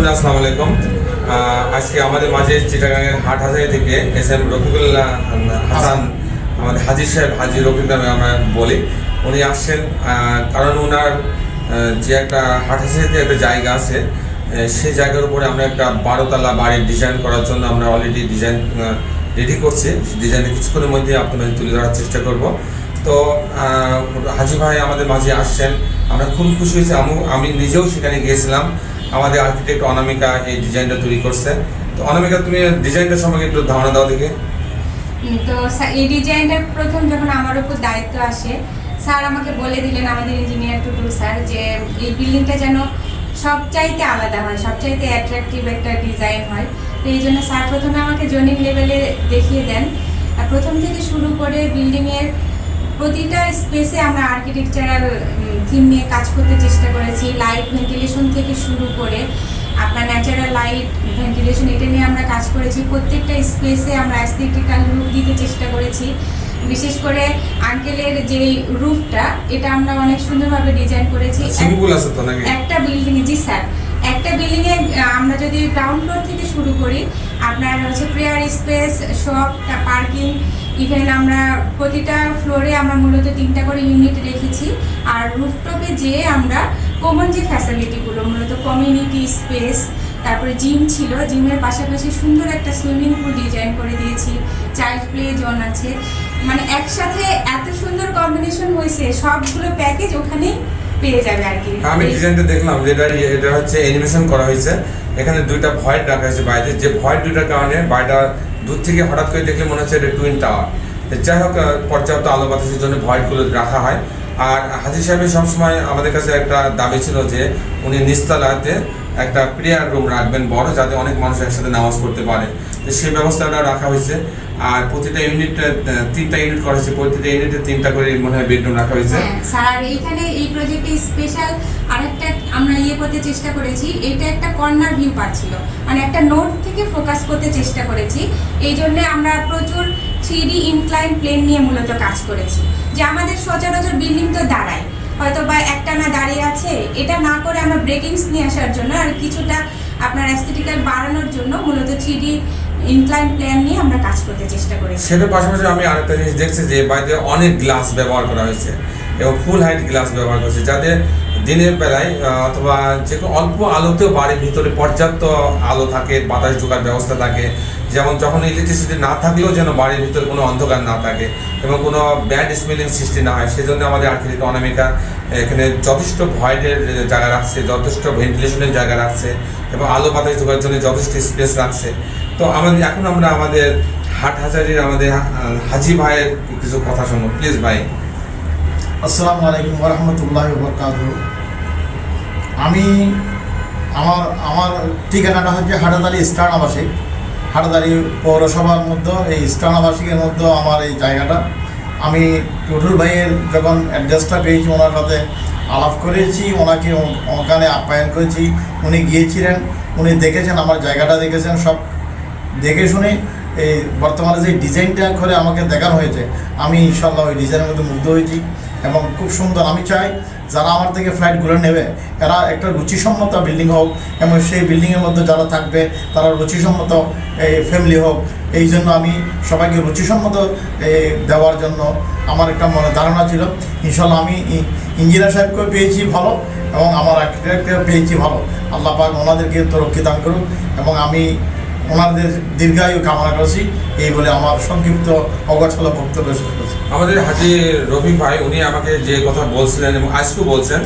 রহমতুল্লাহ আসসালামু আলাইকুম। আজকে আমাদের মাঝে চিটাগাঙের হাট হাজারি থেকে এস এম রফিকুল্লাহ হাসান, আমাদের হাজির সাহেব হাজি রফিক নামে আমরা বলি। উনি আসছেন কারণ ওনার যে একটা হাট হাজারিতে একটা জায়গা আছে সেই জায়গার উপরে আমরা একটা বারোতলা বাড়ির ডিজাইন করার জন্য আমরা অলরেডি ডিজাইন রেডি করছি। ডিজাইনটা কিছুক্ষণের মধ্যে আপনাদের তুলে ধরার চেষ্টা করব। তো হাজি ভাই আমাদের মাঝে আসছেন। আমরা খুব খুশি হয়েছি। আমি নিজেও সেখানে গিয়েছিলাম। আমাদের আর্কিটেক্ট অনামিকা এই ডিজাইনটা তৈরি করছে। তো অনামিকা, তুমি ডিজাইনটা সম্পর্কে একটু ধারণা দাও দেখি। তো এই ডিজাইনটা প্রথম যখন আমার উপর দায়িত্ব আসে, স্যার আমাকে বলে দিলেন, আমাদের ইঞ্জিনিয়ার টুটুল স্যার, যে এই বিল্ডিংটা যেন সবচাইতে আলাদা হয়, সবচাইতে অ্যাট্রাকটিভ একটা ডিজাইন হয়। তো এই জন্য স্যার প্রথমে আমাকে জোনিং লেভেলে দেখিয়ে দেন। প্রথম থেকে শুরু করে বিল্ডিংয়ের প্রতিটা স্পেসে আমরা আর্কিটেকচারাল থিম নিয়ে কাজ করতে চেষ্টা করেছি। লাইট ভেন্টিলেশন থেকে শুরু করে আপনার ন্যাচারাল লাইট ভেন্টিলেশন এটা নিয়ে আমরা কাজ করেছি। প্রত্যেকটা স্পেসে আমরা অ্যাস্থেটিক্যাল লুক দিতে চেষ্টা করেছি। বিশেষ করে আঙ্কেলের যে রুফটা এটা আমরা অনেক সুন্দরভাবে ডিজাইন করেছি। একটা বিল্ডিং জি স্যার একটা বিল্ডিং এ আমরা যদি গ্রাউন্ড ফ্লোর থেকে শুরু করি, আপনার হচ্ছে prayer space shop parking even আমরা প্রতিটা ফ্লোরে আমরা মূলত তিনটা করে ইউনিট রেখেছি। আর রুফটপে যেয়ে আমরা কমন যে ফ্যাসিলিটিগুলো মূলত কমিউনিটি স্পেস তারপরে জিম ছিল। জিমের পাশাপাশি সুন্দর একটা সুইমিং পুল ডিজাইন করে দিয়েছি। চাইল্ড প্লে জোন আছে। মানে একসাথে এত সুন্দর কম্বিনেশন হয়েছে, সবগুলো প্যাকেজ ওখানেই পেয়ে যাবে আর কি। আমি ডিজাইনটা দেখলাম যেটা এটা হচ্ছে অ্যানিমেশন করা হয়েছে। এখানে দুইটা ভয়েড রাখা হয়েছে বাইরে যে ভয়েড দুইটার কারণে বাড়িটা দূর থেকে হঠাৎ করে দেখলে মনে হচ্ছে এটা টুইন টাওয়ার যাই হোক পর্যাপ্ত আলো বাতাসের জন্য ভয়েডগুলো রাখা হয়। আর হাজির সাহেবের সবসময় আমাদের কাছে একটা দাবি ছিল যে উনি নিস্তালাতে একটা প্রেয়ার রুম রাখবেন বড় যাতে অনেক মানুষ একসাথে নামাজ পড়তে পারে। তো সেই ব্যবস্থাটা রাখা হয়েছে। আর প্রতিটা ইউনিট তিনটা ইউনিট করা হয়েছে। প্রতিটা ইউনিটে তিনটা করে মনে হয় বেডরুম রাখা হয়েছে। হ্যাঁ, স্যার এইখানে এই প্রজেক্টে স্পেশাল আরেকটা আমরা ইয়ে করতে চেষ্টা করেছি। এটা একটা কর্নার ভিউ পাচ্ছিল মানে একটা নোট থেকে ফোকাস করতে চেষ্টা করেছি। এই জন্য আমরা প্রচুর থ্রি ডি ইনক্লাইন প্লেন নিয়ে মূলত কাজ করেছি। যে আমাদের সচরাচর বিল্ডিং তো দাঁড়ায়। হয়তো বা একটা না দাঁড়িয়ে আছে। এটা না করে আমরা ব্রেকিংস নিয়ে আসার জন্য আর কিছুটা আপনার অ্যাস্থেটিক্যাল বাড়ানোর জন্য মূলত থ্রি ইনক্লাইন প্ল্যান নিয়ে আমরা কাজ করতে চেষ্টা করেছি। সেটার পাশাপাশি আমি আরেকটা জিনিস দেখছি যে বাড়িতে অনেক গ্লাস ব্যবহার করা হয়েছে এবং ফুল হাইট গ্লাস ব্যবহার করছে, যাতে দিনের বেলায় অথবা যে অল্প আলোতেও বাড়ির ভিতরে পর্যাপ্ত আলো থাকে, বাতাস ঢোকার ব্যবস্থা থাকে, যেমন যখন ইলেকট্রিসিটি না থাকলেও যেন বাড়ির ভিতরে কোনো অন্ধকার না থাকে এবং কোনো ব্যাড স্মেলিং সৃষ্টি না হয়, সেজন্য আমাদের আর্কিটেক্ট অনামিকা এখানে যথেষ্ট ভয়েডের জায়গা রাখছে, যথেষ্ট ভেন্টিলেশনের জায়গা রাখছে এবং আলো বাতাস ঢোকার জন্য যথেষ্ট স্পেস রাখছে। তো আমাদের, এখন আমরা আমাদের হাট হাজারির আমাদের হাজি ভাইয়ের কিছু কথা শুনব। প্লিজ ভাই। আসসালামু আলাইকুম রহমতুল্লাহ বরকাত আমি আমার আমার ঠিকানাটা হচ্ছে হাটাদারি স্টান আবাসিক হাটাদারি পৌরসভার মধ্যে, এই স্টান আবাসিকের মধ্যে আমার এই জায়গাটা। আমি টুটুল ভাইয়ের যখন অ্যাড্রেসটা পেয়েছি, ওনার সাথে আলাপ করেছি, ওনাকে ওখানে আপ্যায়ন করেছি। উনি গিয়েছিলেন, উনি দেখেছেন, আমার জায়গাটা দেখেছেন, সব দেখে শুনে এই বর্তমানে যে ডিজাইনটা করে আমাকে দেখানো হয়েছে, আমি ইনশাল্লাহ ওই ডিজাইনের মধ্যে মুগ্ধ হয়েছি এবং খুব সুন্দর। আমি চাই যারা আমার থেকে ফ্ল্যাটগুলো নেবে, এরা একটা রুচিসম্মত বিল্ডিং হোক এবং সেই বিল্ডিংয়ের মধ্যে যারা থাকবে, তারা রুচিসম্মত এই ফ্যামিলি হোক। এই জন্য আমি সবাইকে রুচিসম্মত দেওয়ার জন্য আমার একটা মনে ধারণা ছিল। ইনশাল্লাহ আমি ইঞ্জিনিয়ার সাহেবকেও পেয়েছি ভালো এবং আমার আর্কিটেক্টকেও পেয়েছি ভালো। আল্লাহ পাক ওনাদেরকে তরক্কি দান করুক এবং আমি ওনাদের দীর্ঘায়ু কামনা করছি। এই বলে আমার সংক্ষিপ্ত অগোছালো বক্তব্য শেষ করছি। আমাদের হাজি রফিক ভাই, উনি আমাকে যে কথা বলছিলেন এবং আজকেও বলছেন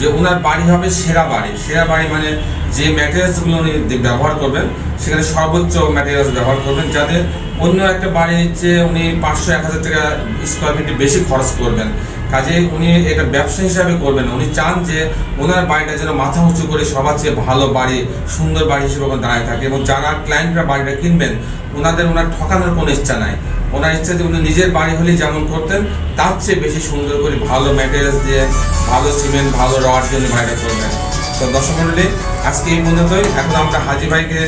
যে ওনার বাড়ি হবে সেরা বাড়ি। সেরা বাড়ি মানে যে ম্যাটেরিয়ালসগুলো উনি ব্যবহার করবেন, সেখানে সর্বোচ্চ ম্যাটেরিয়ালস ব্যবহার করবেন, যাতে অন্য একটা বাড়ির চেয়ে উনি পাঁচশো এক হাজার টাকা স্কোয়ার ফিট বেশি খরচ করবেন। কাজে উনি এটা ব্যবসা হিসাবে করবেন উনি চান যে ওনার বাড়িটা যেন মাথা উঁচু করে সবার চেয়ে ভালো বাড়ি, সুন্দর বাড়ি হিসেবে ওখানে দাঁড়ায় থাকে এবং যারা ক্লায়েন্টরা বাড়িটা কিনবেন, ওনাদের ওনার ঠকানোর কোনো ইচ্ছা নাই। ওনার ইচ্ছা যে উনি নিজের বাড়ি হলে যেমন করতেন, তার চেয়ে বেশি সুন্দর করে ভালো ম্যাটেরিয়ালস দিয়ে, ভালো সিমেন্ট ভালো রড দিয়ে উনি বাড়িটা করবেন। তো দর্শক মন্ডলী আজকে এই পর্যন্তই। এখন আমরা হাজি ভাইকে,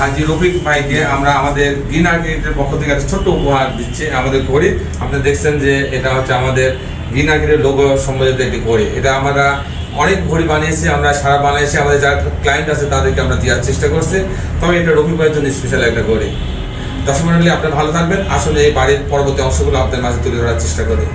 হাজি রফিক ভাইকে আমরা আমাদের গ্রিন আর্কিটেক্টের পক্ষ থেকে একটা ছোট্ট উপহার দিচ্ছি আমাদের ঘড়ি। আপনি দেখছেন যে এটা হচ্ছে আমাদের গ্রিন আর্কিটের লোক সম্বন্ধিত একটি ঘড়ি। এটা আমরা অনেক ঘড়ি বানিয়েছি, আমরা সারা বানিয়েছি আমাদের যার ক্লায়েন্ট আছে তাদেরকে আমরা দেওয়ার চেষ্টা করছি। তবে এটা রবিবার জন্য স্পেশাল একটা ঘড়ি। দর্শক আপনারা ভালো থাকবেন। আসলে এই বাড়ির পরবর্তী অংশগুলো আপনার মাঝে তুলে ধরার চেষ্টা করি।